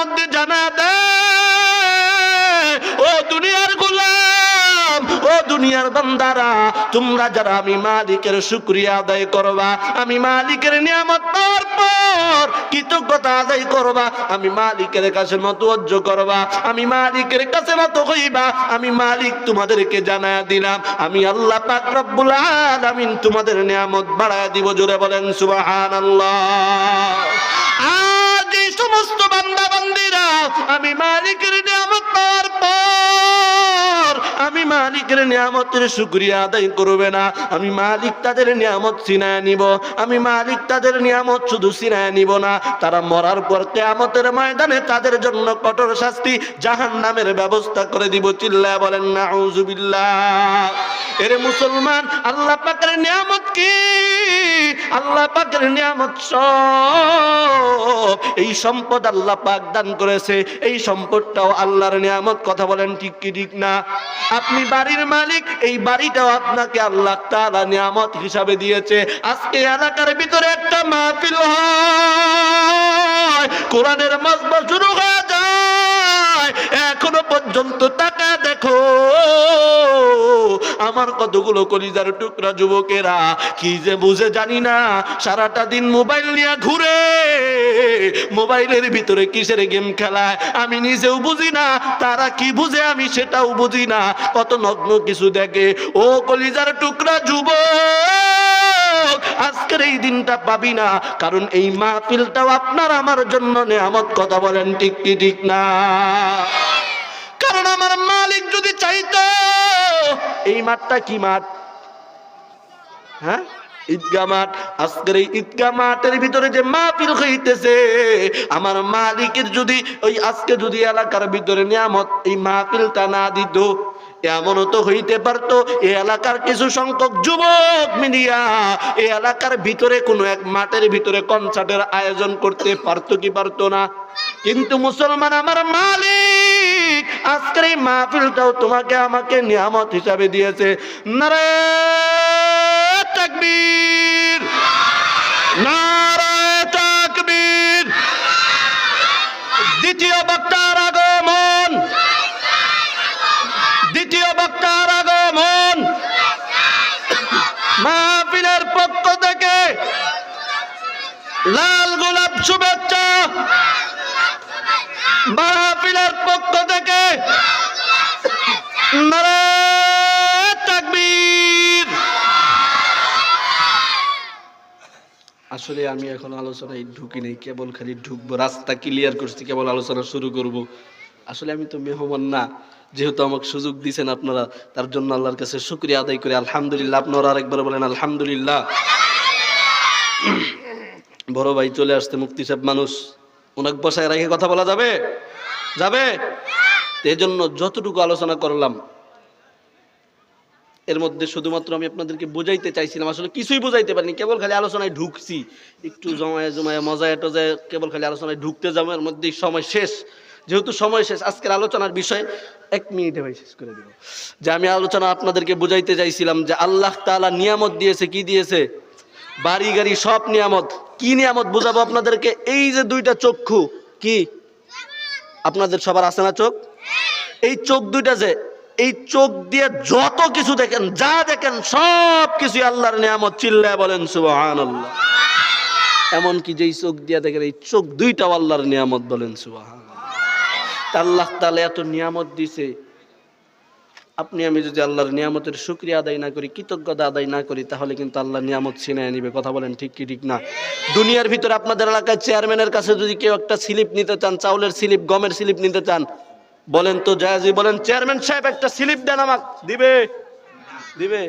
মধ্যে জানা দে। ও দুনিয়ার গোলাম, ও দুনিয়ার বান্দারা, তোমরা যারা আমি মালিকের শুক্রিয়া আদায় করবা, আমি মালিকের নিয়ামত পাওয়ার পর কৃতজ্ঞতা আদায় করবা, আমি মালিকের কাছে মতোজ্জ করবা, আমি মালিকের কাছে মত হইবা, আমি মালিক তোমাদেরকে জানায়া দিলাম, আমি আল্লাহ পাক রব্বুল আলামিন তোমাদের নিয়ামত বাড়ায় দিব, জোরে বলেন সুবহানাল্লাহ। আজ এই সমস্ত বান্দা বান্দিরা আমি মালিকের মালিকের নিয়ামতের শুক্রিয়া আদায় করবে না। আমি মালিক তাদের নিয়ামত ছিনায় নিব। আমি মালিক তাদের নিয়ামত শুধু ছিনায় নিব না। তারা মরার পর কেয়ামতের ময়দানে তাদের জন্য কঠোর শাস্তি জাহান নামের ব্যবস্থা করে দিব। চিল্লা বলেন না এরে মুসলমান, আল্লাহ পাকের নিয়ামত কি? আল্লাহ পাকের নিয়ামত সব। এই সম্পদ আল্লাহ পাক দান করেছে। এই সম্পদটাও আল্লাহর নিয়ামত। কথা বলেন ঠিক কি, ঠিক না? আপনি বাড়ির মালিক, এই বাড়িটাও আপনাকে আল্লাহ তাআলা নিয়ামত হিসাবে দিয়েছে। আজকে এলাকার ভিতরে একটা মাহফিল হয়। কোরআনের মজবা শুরু হয়ে যায়। এখনও পর্যন্ত টাকা দেখো, আমার কতগুলো কলিজার টুকরা যুবকেরা, কি যে বুঝে জানি না, সারাটা দিন মোবাইল নিয়ে ঘুরে, মোবাইলের ভিতরে কিসের গেম খেলায়, আমি নিজেও বুঝি না, তারা কি বুঝে আমি সেটাও বুঝি না, কত নগ্ন কিছু দেখে, ও কলিজার টুকরা যুবক, আজকের এই দিনটা পাবি না, কারণ এই মাহফিলটাও আপনার আমার জন্য নেয়ামত, কথা বলেন ঠিক কি ঠিক না? চাইতো এই মাঠটা কি মাঠ? হ্যাঁ? ঈদগা মাঠ। আজকের এই ঈদগা মাঠের ভিতরে যে মাহফিল হইতেছে, আমার মালিকের যদি, ওই আজকে যদি এলাকার ভিতরে নিয়ামত এই মাহফিলটা না দিত, এমনও তো হইতে পারতো, এই এলাকার কিছু সংখ্যক যুবক মিলিয়া এই এলাকার ভিতরে কোনো এক মাঠের ভিতরে কনসার্টের আয়োজন করতে পারতো কি পারতো না? কিন্তু মুসলমান আমার মালিক আজকের এই মাহফিলটাও তোমাকে আমাকে নিয়ামত হিসাবে দিয়েছে। নারে তাকবীর। নারে তাকবীর। দ্বিতীয় বক্তার আগমন। দ্বিতীয় বক্তার আগমন। মাহফিলের পক্ষ থেকে লাল গোলাপ শুভেচ্ছা। মাহফিলের পক্ষ থেকে আসলে আমি এখন আলোচনায় ঢুকি নেই কেবল খালি ঢুকবো, রাস্তা ক্লিয়ার করছি, কেবল আলোচনা শুরু করব। আসলে আমি তো মেহমান না, যেহেতু আমাকে সুযোগ দিয়েছেন আপনারা, তার জন্য আল্লাহর কাছে শুক্রিয়া আদায় করে। আলহামদুলিল্লাহ, আপনারা আরেকবার বলেন, আলহামদুলিল্লাহ। বড় ভাই চলে আসতে মুক্তি সাহেব মানুষ। ওনাকে বসায় রেখে কথা বলা যাবে? যাবে? তো এই জন্য যতটুকু আলোচনা করলাম, এর মধ্যে শুধুমাত্র আমি আপনাদেরকে বোঝাইতে চাইছিলাম। আসলে কিছুই বোঝাইতে পারিনি, কেবল খালি আলোচনায় ঢুকছি। একটু জমায় জমায়, মজায় টজায় কেবল খালি আলোচনায় ঢুকতে যাব, এর মধ্যেই সময় শেষ। যেহেতু সময় শেষ, আজকের আলোচনার বিষয় এক মিনিটে ভাই শেষ করে দিব। যে আমি আলোচনা আপনাদেরকে বুঝাইতে চাইছিলাম যে আল্লাহ তাআলা নিয়ামত দিয়েছে, কি দিয়েছে? বাড়ি, গাড়ি, সব নিয়ামত। কি নিয়ামত বুঝাবো আপনাদেরকে? এই যে দুইটা চক্ষু, কি? আপনাদের সবার আছে না চোখ? এই চোখ দুইটা যে, এই চোখ দিয়ে যত কিছু দেখেন, যা দেখেন, সব কিছু আল্লাহর নিয়ামত চিল্লায় বলেন, সুবহানাল্লাহ। এমনকি যেই চোখ দিয়ে দেখেন, এই চোখ দুইটাও আল্লাহর নিয়ামত বলেন সুবাহান আল্লাহ তালে এত নিয়ামত দিছে আপনি, আমি যদি আল্লাহর নিয়ামতের সুক্রিয়া আদায় না করি, কৃতজ্ঞতা আদায় না করি, তাহলে কিন্তু আল্লাহ নিয়ামত ছিনায় নিবে। কথা বলেন ঠিক কি, ঠিক না? দুনিয়ার ভিতরে আপনাদের এলাকায় চেয়ারম্যানের কাছে যদি কেউ একটা স্লিপ নিতে চান, চাউলের স্লিপ, গমের স্লিপ নিতে চান, বলেন তো জায়াজি বলেন, চেয়ারম্যান সাহেব একটা স্লিপ দেন আমাকে। দিবে? দিবে?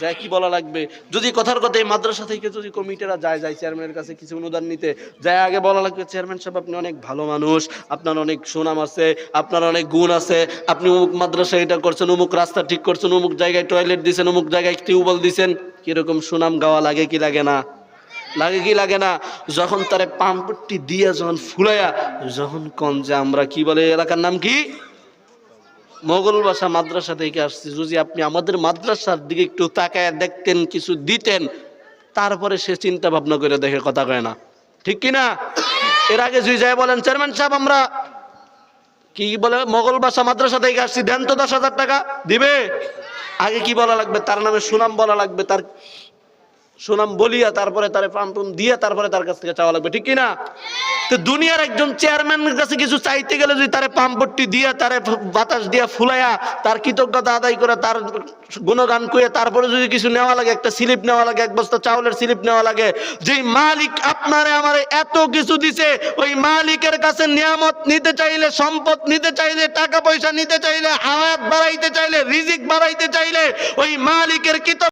যা কি বলা লাগবে? যদি কথার কথা এই মাদ্রাসা থেকে যদি কমিটিরা যায় যায় চেয়ারম্যানের কাছে কিছু অনুদান নিতে, যায় আগে বলা লাগবে চেয়ারম্যান সাহেব, আপনি অনেক ভালো মানুষ, আপনার অনেক সুনাম আছে, আপনার অনেক গুণ আছে, আপনি অমুক মাদ্রাসা এটা করছেন, অমুক রাস্তা ঠিক করছেন, অমুক জায়গায় টয়লেট দিছেন, অমুক জায়গায় টিউবওয়েল দিছেন। কীরকম সুনাম গাওয়া লাগে কি লাগে না? লাগে কি লাগে না? যখন তারে পাম্পটি দিয়ে যখন ফুলাইয়া যখন কন যে আমরা কি বলে, এলাকার নাম কি? মোগল বাসা মাদ্রাসা থেকে আসছি, যদি আপনি আমাদের মাদ্রাসার দিকে একটু তাকায় দেখতেন, কিছু দিতেন, তারপরে সে চিন্তা ভাবনা করে দেখে কথা কয় না। ঠিক কি না এর আগে জুই যায় বলেন, চেয়ারম্যান সাহেব, আমরা কি বলে, মোগল বাসা মাদ্রাসা থেকে আসছি, দেন তো দশ হাজার টাকা, দিবে? আগে কি বলা লাগবে? তার নামে সুনাম বলা লাগবে, তার সুনাম বলিয়া তারপরে তার পাম্পন দিয়ে তারপরে তার কাছ থেকে চাওয়া লাগবে। ঠিক কি না তো দুনিয়ার একজন চেয়ারম্যানের কাছে কিছু চাইতে গেলে যদি তারে পাম্পট্টি দিয়া, তারে বাতাস দিয়া ফুলাইয়া, তার কৃতজ্ঞতা আদায় করে, তার গুণগান কয়ে তারপরে যদি কিছু নেওয়া লাগে, একটা স্লিপ নেওয়া লাগে, এক বস্তা চাউলের স্লিপ নেওয়া লাগে, যেই মালিক আপনারে আমারে এত কিছু দিছে, ওই মালিকের কাছে নিয়ামত নিতে চাইলে, সম্পদ নিতে চাইলে, টাকা পয়সা নিতে চাইলে, হায়াত বাড়াইতে চাইলে, রিজিক বাড়াইতে চাইলে, ওই মালিকের কৃতজ্ঞ